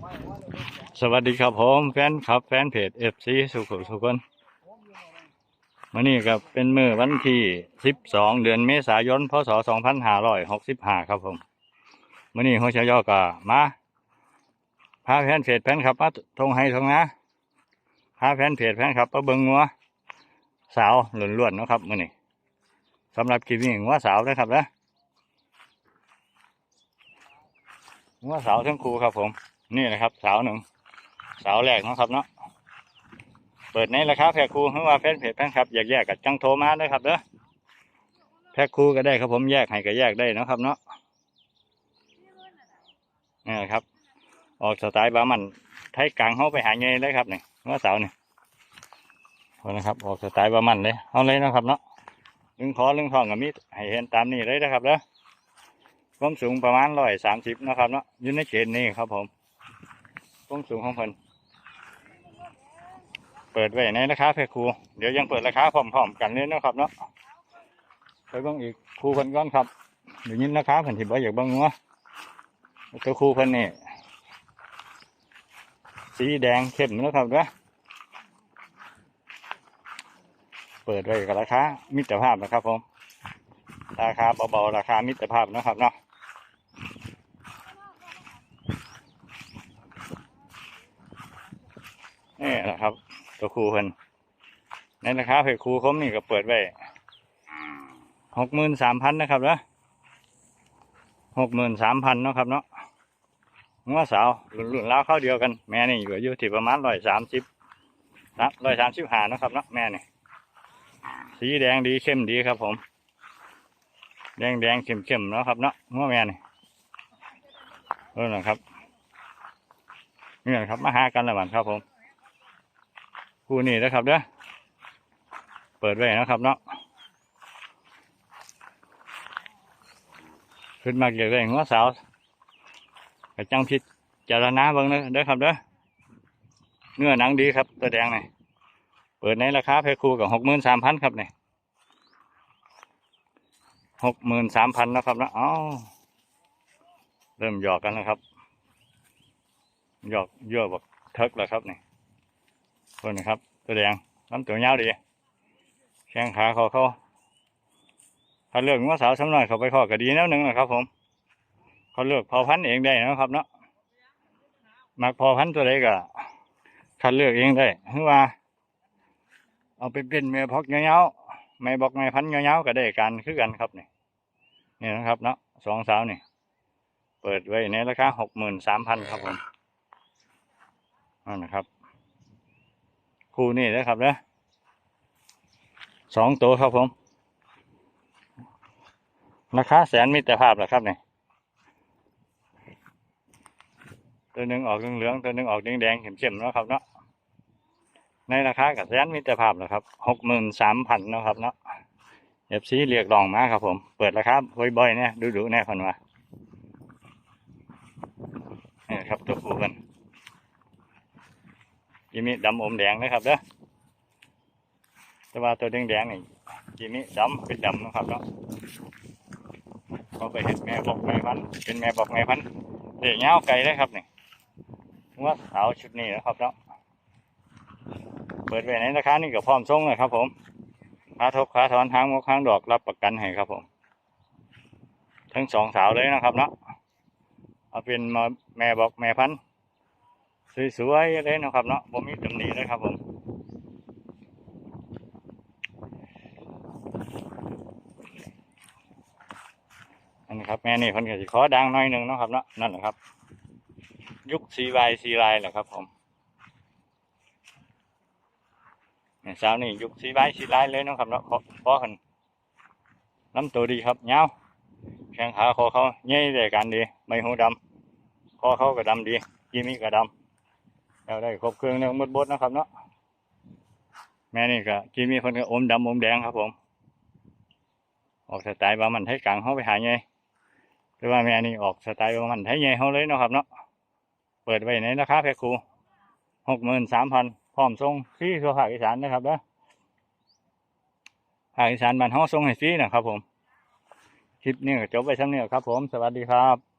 สวัสดีครับผมแฟนครับแฟนเพจเอฟซีสุขุมสุขคนวันนี้ก็เป็นมือวันที่สิบสองเดือนเมษายน พศสองพันห้าร้อยหกสิบห้าครับผมวันนี้หัวชายอก็มาพาแฟนเพจแฟนครับมาทงให้ทงนะพาแฟนเพจแฟนครับมาเบิ้งงัวสาวหล้วนนะครับมื่อนี้สำหรับคลิปนี้งัวสาวนะครับนะงัวสาวทั้งคู่ครับผม นี่นะครับสาวหนึ่งสาวแรกนะครับเนาะเปิดในราคาแพ็คคูเพราะว่าแฟนเพจแฟนครับอยากแยกกับจังโทรมาเลยครับเด้อแพ็คคูก็ได้ครับผมแยกให้ก็แยกได้นะครับเนาะนี่แหละครับ ออกสไตล์บามันไทยกลางเขาไปหาเงยเลยครับเนี่เมื่อเสาร์นี่เอานะครับ ออกสไตล์บามันเลยเอาเลยนะครับเนาะลึงคอลึงทองกับมีดให้เห็นตามนี้เลยนะครับเด้อความสูงประมาณร้อยสามสิบนะครับเนาะอยู่ในเกณฑ์นี้ครับผม ต้นสูงของเพิ่นเปิดไว้ในราคาแพ็คคูเดี๋ยวยังเปิดราคาพร้อมๆกันเลยนะครับเนาะไปบิ่งอีกคูเพิ่นก่อนครับเดี๋ยวยินราคาเพิ่นที่บ่อยากบิ่งงัวตัวคูเพิ่นนี่สีแดงเข้มนะครับเนาะเปิดไว้กับราคามิตรภาพนะครับผมราคาเบาๆราคามิตรภาพนะครับเนาะ นี่แหละครับ ตัวครูเพิ่นในราคาเพจครูเขานี่ก็เปิดไว้หกหมื่นสามพันนะครับนะหกหมื่นสามพันเนาะครับเนาะงัวสาวรุ่นรุ่นเล้วเข้าเดียวกันแม่นี่อยู่อายุที่ประมาณร้อยสามสิบนะร้อยสามสิบห้านาะครับเนาะแม่นี่สีแดงดีเข้มดีครับ ผม แดงแดงเข้มเข้มเนาะครับเนาะงัวแม่นี่เออนะครับนี่นะครับมาหากันละวันครับผม คู่นี้นะครับเด้อเปิดไว้นะครับเนาะขึ้นมาเกี่ยวกับหัวสาวกระจังพิษจารณาเบิ่งเด้อเด้อครับเด้อเนื้อหนังดีครับตัวแดงนี่เปิดในราคาเพคูกับหกหมื่นสามพันครับนี่หกหมื่นสามพันนะครับเนาะอ๋อเริ่มหยอกกันแล้วครับ หยอกเยอะแบบเทิกแล้วครับนี่ คนนะครับ ตัวแดงลำตัวยาวดีแข้งขาเขาเขาถ้าเลือกว่าสาวสำนักเขาไปขอก็ดีแนวหนึ่งนะครับ ผม เขาเลือกพอพันธุ์เองได้นะครับเนาะมักพอพันธุ์ตัวใดก็คัดเลือกเองได้คือว่า เอาไปเป็นแม่พอกเงี้ยวๆแม่บอกแม่พันธุ์เงี้ยวๆก็ได้กันคือกันครับนี่นี่นะครับเนาะสองสาวนี่เปิดไว้ในราคาหกหมื่นสามพันครับผมนั่นนะครับ คู่นี่นะครับนะสองตัวครับผมราคาแสนมิตรภาพเหรอครับเนี่ยตัวหนึ่งออกเหลืองๆตัวหนึ่งออกแดงๆเข้มๆนะครับเนาะในราคากับแสนมิตรภาพเหรอครับหกหมื่นสามพันนะครับเนาะเอฟซีเรียกรองมาครับผม เปิดราคาบ่อยๆเนี่ยดูๆแน่คนว่านี่ครับตัวคู่กัน จิมิดำอมแดงนะครับเด้อแต่ว่าตัวแดงๆนี่จิมิดำเป็นดำนะครับเนาะเขาไปเห็นแม่บอกแม่พันธ์เป็นแม่บอกแม่พันธ์เด็กเงาไก่เลยครับนี่ว่าสาวชุดนี้นะครับเนาะเปิดไว้ในราคานี่ก็พร้อมส่งเลยครับ ผมค่าทบค่าถอนทางมกทางดอกรับประกันให้ครับผม ทั้งสองสาวเลยนะครับเนาะเอาเป็นมาแม่บอกแม่พันธุ์ สวยๆเลยนะครับเนาะผมมีตำหนิเลยครับผมอันนี้ครับแม่นี่คนก็สิขอดังหน่อยหนึ่งนะครับเนาะนั่นแหละครับ ยุคซีวายซีไลแหละครับผมเนี่ยสาวนี่ยุคซีวายซีไลเลยนะครับเนาะเพราะเพราะคนน้ำตัวดีครับเงาแข้งขาคอเขาเงี้ยได้กันดี ไม่หูดำคอเขาก็ดำดียีมีก็ดำ เราได้ครบเครื่องเนี่ยมดบดนะครับเนาะแม่นี่ก็กินมีคนก็อมดำอมแดงครับผม ออกสไตล์บามันไทยกลางเขาไปหาไงหรือว่าแม่นี่ออกสไตล์บามันไทยไงเขาเลยเนาะครับเนาะเปิดไว้ในราคาแพ็คคูหกหมื่นสามพันพร้อมส่งฟรีทั่วภาคอีสานนะครับเนาะภาคอีสานบ้านเขาส่งให้ฟรีนะครับผม คลิปนี้ก็จบไปทั้งนี้ครับผม สวัสดีครับ